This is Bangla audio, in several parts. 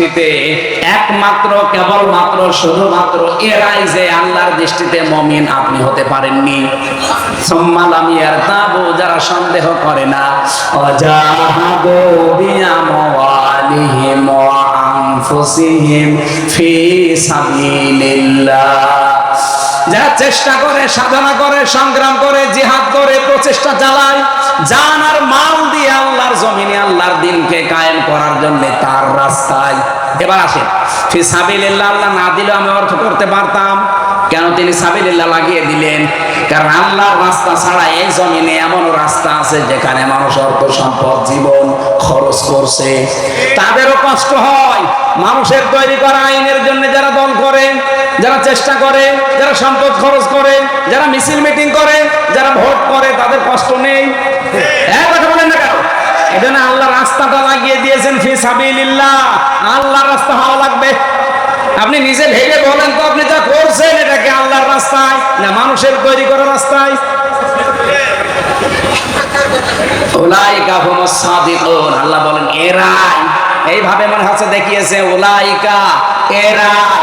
দৃষ্টিতে একমাত্র, কেবলমাত্র, শুধুমাত্র এরাই যে আল্লাহর দৃষ্টিতে মমিন আপনি হতে পারেননি। সম্মালামিয়ার তাবু, যারা সন্দেহ করে না যারা চেষ্টা করে, সাধনা করে, সংগ্রাম করে, জিহাদ প্রচেষ্টা চালায়, জান আর মাল দিয়ে আল্লাহর জমিনে আল্লাহর দিনকে কায়েম করার জন্য তার রাস্তায়। এবার আসেন, ফি সাবিলিল্লাহ, আল্লাহ না দিলেও আমি অর্থ করতে পারতাম। কেন তিনি সাবিলিল্লাহ লাগিয়ে দিলেন? কারণ আল্লাহর রাস্তা ছাড়া এই জমিনে এমন রাস্তা আছে যেখানে মানুষ অর্থ সম্পদ, জীবন খরচ করছে। তাদেরও কষ্ট হয়। মানুষের তৈরি করা আইনের জন্য যারা দল করে যারা চেষ্টা করে, যারা সম্পদ খরচ করে, যারা মিছিল মিটিং করে, যারা ভোট করে, তাদের কষ্ট নেই। না কেন? আল্লাহ রাস্তাটা লাগিয়ে দিয়েছেন ফি আল্লাহর রাস্তা হওয়া লাগবে। আপনি নিজে ভেবে বলেন তো, আপনি যা করছেন এটাকে আল্লাহর রাস্তায় না মানুষের তৈরি করা রাস্তায়? ওলাইকা আল্লাহ বলেন, এরাই। এইভাবে মনে হচ্ছে দেখিয়েছে ওলাইকা এরাই।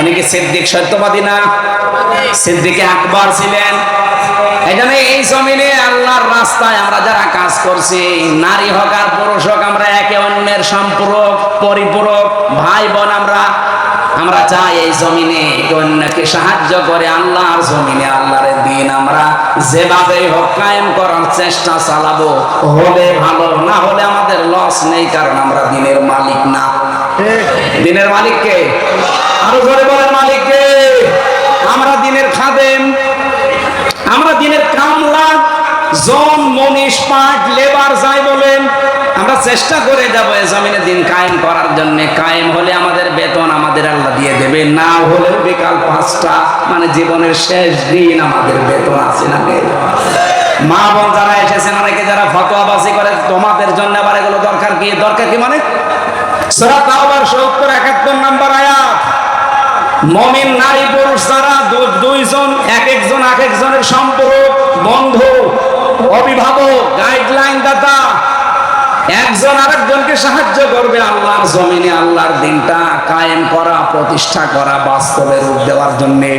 উনি কি সিদ্দিক সত্যবাদী না। সিদ্দিকে আকবর ছিলেন। এই এই জমিনে আল্লাহর রাস্তায় আমরা যারা কাজ করছি, নারী হোক আর পুরুষ হোক, আমরা একে অন্যের সম্পূরক, পরিপূরক ভাই বোন আমরা। আমরা চাই এই জমিনে অন্যকে সাহায্য করে আল্লাহর জমিনে আল্লাহর দিন আমরা যেভাবে হোক কায়েম করার চেষ্টা চালাবো হলে ভালো। না হলে আমাদের লস নেই, কারণ আমরা দিনের মালিক না। দিনের মালিককে। আরও জোরে বলেন মালিককে। আমরা দিনের খাদেম, আমরা দিনের কামলা, জন, মনীষ, পাট, লেবার যাই বলেন, আমরা চেষ্টা করে যাব জমিনে দিন কায়েম করার জন্য। কায়েম হলে আমাদের বেতন আমাদের আল্লাহ দিয়ে দেবে, না হলে বিকাল পাঁচটা মানে জীবনের শেষ দিন আমাদের বেতন আছে না মা বোন যারা এসেছেন, অনেকে যারা ফতোয়াবাজি করে, তোমাদের জন্য আবার এগুলো দরকার কি? দরকার কি মানে? সূরা তাওবার 70 71 নাম্বার আয়াত। নারী, পুরুষ যারা দুইজন এক একজন এক একজনের সম্পর্ক অভিভাবক দাতা, একজন আরেকজনকে সাহায্য করবে আল্লাহর জমিনে, আল্লাহর দিনটা কায়েম করা, প্রতিষ্ঠা করা, বাস্তবে রূপ দেওয়ার জন্যে।